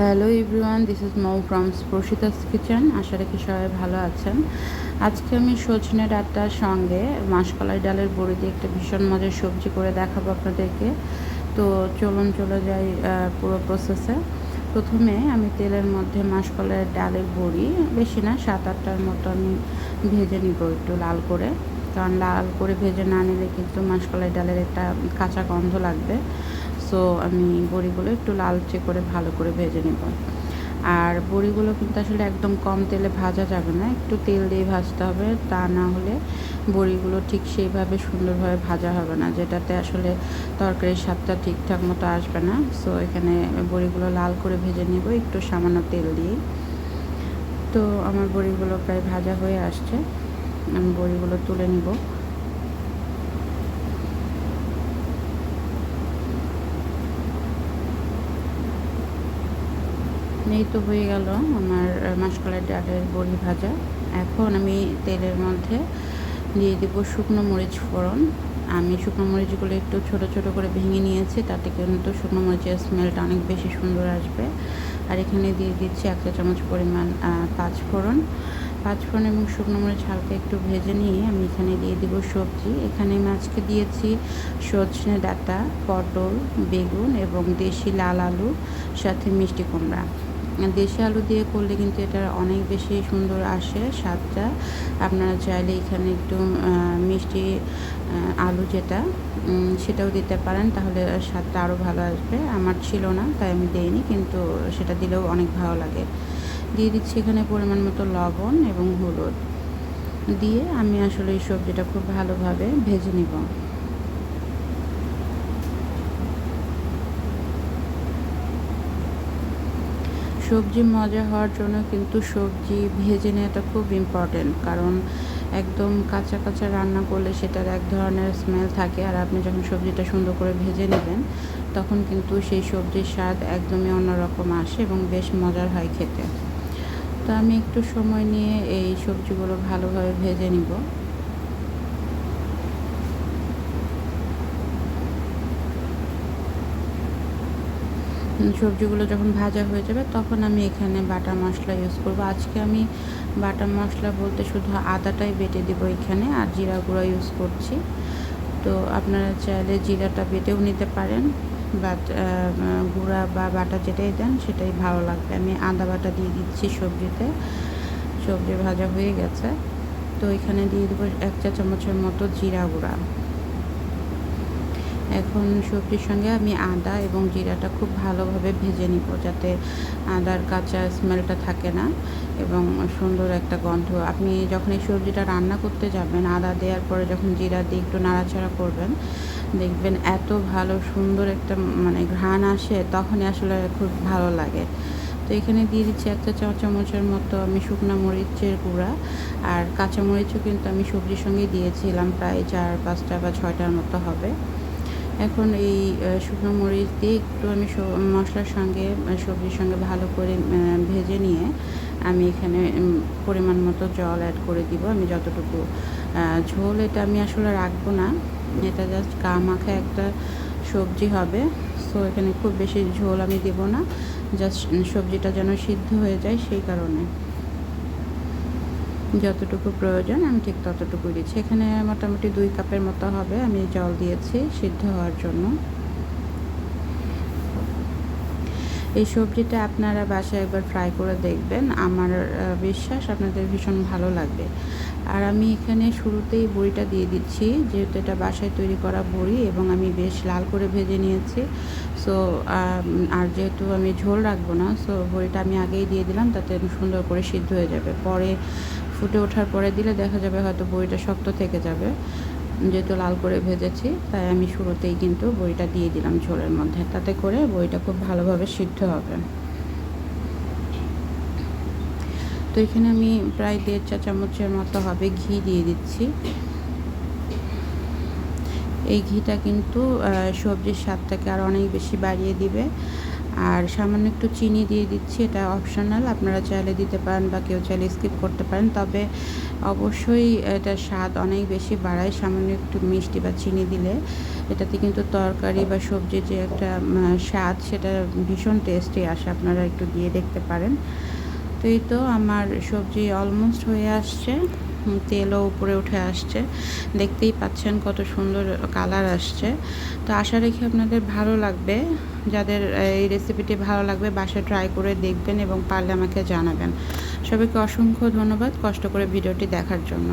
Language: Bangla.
Hello everyone, this is Mou from Sparshita's kitchen. আশা রাখি সবাই ভালো আছেন। আজকে আমি সজনে ডাঁটার সঙ্গে মাসকলাই ডালের বড়ি দিয়ে একটা ভীষণ মজার সবজি করে দেখাবো আপনাদেরকে। তো চলুন, চলে যাই পুরো প্রসেসে প্রথমে আমি তেলের মধ্যে মাসকলাইয়ের ডালের বড়ি, বেশি না, সাত আটটার মতো আমি ভেজে নিব একটু লাল করে। কারণ লাল করে ভেজে না নিলে কিন্তু মাসকলাই ডালের একটা কাঁচা গন্ধ লাগবে। সো আমি বড়িগুলো একটু লালচে করে ভালো করে ভেজে নেব। আর বড়িগুলো কিন্তু আসলে একদম কম তেলে ভাজা যাবে না, একটু তেল দিয়ে ভাজতে হবে, তা না হলে বড়িগুলো ঠিক সেইভাবে সুন্দরভাবে ভাজা হবে না, যেটাতে আসলে তরকারির স্বাদটা ঠিকঠাক মতো আসবে না। সো এখানে বড়িগুলো লাল করে ভেজে নেব একটু সামান্য তেল দিয়ে। তো আমার বড়িগুলো প্রায় ভাজা হয়ে আসছে, আমি বড়িগুলো তুলে নিব। এই তো হয়ে গেল আমার মাসকলাই ডালের বড়ি ভাজা। এখন আমি তেলের মধ্যে দিয়ে দেবো শুকনো মরিচ ফোড়ন। আমি শুকনো মরিচগুলো একটু ছোট ছোট করে ভেঙে নিয়েছি, তাতে কিন্তু শুকনো মরিচের স্মেলটা অনেক বেশি সুন্দর আসবে। আর এখানে দিয়ে দিচ্ছি এক চা চামচ পরিমাণ পাঁচ ফোড়ন এবং শুকনো মরিচ হালকা একটু ভেজে নিয়ে আমি এখানে দিয়ে দেবো সবজি। এখানে আমি আজকে দিয়েছি সজনে ডাঁটা, পটল, বেগুন এবং দেশি লাল আলু, সাথে মিষ্টি কুমড়া। দেশি আলু দিয়ে করলে কিন্তু এটা অনেক বেশি সুন্দর আসে স্বাদটা। আপনারা চাইলে এখানে একটু মিষ্টি আলু যেটা সেটাও দিতে পারেন, তাহলে স্বাদটা আরও ভালো আসবে। আমার ছিল না, তাই আমি দিইনি, কিন্তু সেটা দিলেও অনেক ভালো লাগে। দিয়ে দিচ্ছি এখানে পরিমাণ মতো লবণ এবং হলুদ। দিয়ে আমি আসলে এই সবজিটা খুব ভালোভাবে ভেজে নিব। সবজি মজা হওয়ার জন্য কিন্তু সবজি ভেজে নেওয়াটা খুব ইম্পর্টেন্ট কারণ একদম কাঁচা কাঁচা রান্না করলে সেটার এক ধরনের স্মেল থাকে আর আপনি যখন সবজিটা সুন্দর করে ভেজে নেবেন, তখন কিন্তু সেই সবজির স্বাদ একদমই অন্যরকম আসে এবং বেশ মজার হয় খেতে। তো আমি একটু সময় নিয়ে এই সবজিগুলো ভালোভাবে ভেজে নিব। সবজিগুলো যখন ভাজা হয়ে যাবে তখন আমি এখানে বাটা মশলা ইউজ করব। আজকে আমি বাটা মশলা বলতে শুধু আদাটাই বেটে দিব এখানে আর জিরা গুঁড়া ইউজ করছি। তো আপনারা চাইলে জিরাটা বেটেও নিতে পারেন বাট গুঁড়া বা বাটা যেটাই দেন সেটাই ভালো লাগবে। আমি আদা বাটা দিয়ে দিচ্ছি সবজিতে, সবজি ভাজা হয়ে গেছে। তো এখানে দিয়ে দেবো এক চা চামচের মতো জিরা গুঁড়া। এখন সবজির সঙ্গে আমি আদা এবং জিরাটা খুব ভালোভাবে ভেজে নিব যাতে আদার কাঁচা স্মেলটা থাকে না এবং সুন্দর একটা গন্ধ। আপনি যখন এই সবজিটা রান্না করতে যাবেন, আদা দেওয়ার পরে যখন জিরা দিয়ে একটু নাড়াচাড়া করবেন, দেখবেন এত ভালো সুন্দর একটা মানে ঘ্রাণ আসে, তখনই আসলে খুব ভালো লাগে। তো এখানে দিয়ে দিচ্ছি একটা চা চামচের মতো আমি শুকনো মরিচের গুঁড়া আর কাঁচা মরিচও কিন্তু আমি সবজির সঙ্গে দিয়েছিলাম, প্রায় চার, পাঁচটা বা ছয়টার মতো হবে। এখন এই শুকনো মরিচ দিয়ে একটু আমি মশলার সঙ্গে সবজির সঙ্গে ভালো করে ভেজে নিয়ে আমি এখানে পরিমাণ মতো জল অ্যাড করে দিব। আমি যতটুকু ঝোল এটা আমি আসলে রাখব না। এটা জাস্ট গা মাখা একটা সবজি হবে। সো এখানে খুব বেশি ঝোল আমি দেব না। জাস্ট সবজিটা যেন সিদ্ধ হয়ে যায় সেই কারণে। যতটুকু প্রয়োজন, আমি ঠিক ততটুকু দিচ্ছি। এখানে মোটামুটি দুই কাপের মতো হবে, আমি জল দিয়েছি সিদ্ধ হওয়ার জন্য। এই সবজিটা আপনারা বাসায় একবার ফ্রাই করে দেখবেন। আমার বিশ্বাস আপনাদের ভীষণ ভালো লাগবে। আর আমি এখানে শুরুতেই বড়িটা দিয়ে দিচ্ছি, যেহেতু এটা বাসায় তৈরি করা বড়ি এবং আমি বেশ লাল করে ভেজে নিয়েছি। সো আর যেহেতু আমি ঝোল রাখব না সো বড়িটা আমি আগেই দিয়ে দিলাম, তাতে সুন্দর করে সিদ্ধ হয়ে যাবে। পরে ফুটে ওঠার পরে দিলে দেখা যাবে হয়তো বড়িটা শক্ত থেকে যাবে। যেহেতু লাল করে ভেজেছি, তাই আমি শুরুতেই কিন্তু বড়িটা দিয়ে দিলাম ঝোলের মধ্যে। তাতে করে বড়িটা খুব ভালোভাবে সিদ্ধ হবে। তো এখানে আমি প্রায় দেড় চা চামচের মতো হবে ঘি দিয়ে দিচ্ছি। এই ঘিটা কিন্তু সবজির স্বাদটাকে আর অনেক বেশি বাড়িয়ে দিবে। আর সামান্য একটু চিনি দিয়ে দিচ্ছি, এটা অপশনাল আপনারা চাইলে দিতে পারেন বা কেউ চাইলে স্কিপ করতে পারেন। তবে অবশ্যই এটা স্বাদ অনেক বেশি বাড়ায়, সামান্য একটু মিষ্টি বা চিনি দিলে। এটাতে কিন্তু তরকারি বা সবজির যে একটা স্বাদ, সেটা ভীষণ টেস্টি আসে, আপনারা একটু দিয়ে দেখতে পারেন। তো এই তো আমার সবজি অলমোস্ট হয়ে আসছে। তেলও উপরে উঠে আসছে। দেখতেই পাচ্ছেন কত সুন্দর কালার আসছে। তো আশা রেখে আপনাদের ভালো লাগবে। যাদের এই রেসিপিটি ভালো লাগবে, বাসায় ট্রাই করে দেখবেন এবং পারলে আমাকে জানাবেন। সবাইকে অসংখ্য ধন্যবাদ কষ্ট করে ভিডিওটি দেখার জন্য।